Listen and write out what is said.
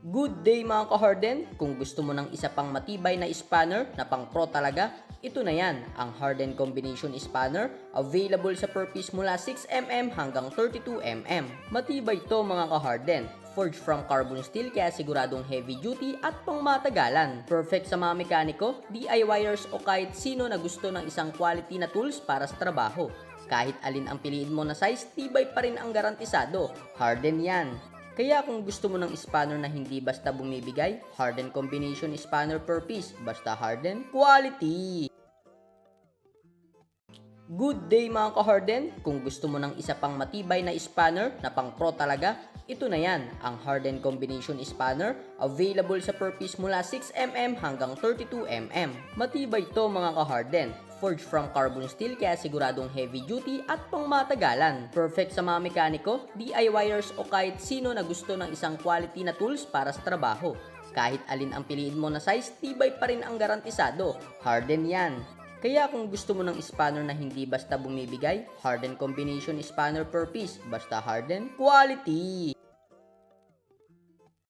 Good day mga ka-harden! Kung gusto mo ng isa pang matibay na spanner na pang pro talaga, ito na yan, ang Harden Combination Spanner, available sa per piece mula 6mm hanggang 32mm. Matibay to mga ka-harden, forged from carbon steel kaya siguradong heavy duty at pangmatagalan. Perfect sa mga mekaniko, DIYers o kahit sino na gusto ng isang quality na tools para sa trabaho. Kahit alin ang piliin mo na size, tibay pa rin ang garantisado. Harden yan. Kaya kung gusto mo ng spanner na hindi basta bumibigay, Harden Combination Spanner per piece, basta Harden, quality! Good day mga ka-harden! Kung gusto mo ng isa pang matibay na spanner na pang pro talaga, ito na yan, ang Harden Combination Spanner, available sa per piece mula 6mm hanggang 32mm. Matibay to mga ka-harden, forged from carbon steel kaya siguradong heavy duty at pangmatagalan. Perfect sa mga mekaniko, DIYers o kahit sino na gusto ng isang quality na tools para sa trabaho. Kahit alin ang piliin mo na size, tibay pa rin ang garantisado. Harden yan. Kaya kung gusto mo ng spanner na hindi basta bumibigay, Harden Combination Spanner per piece, basta Harden, quality!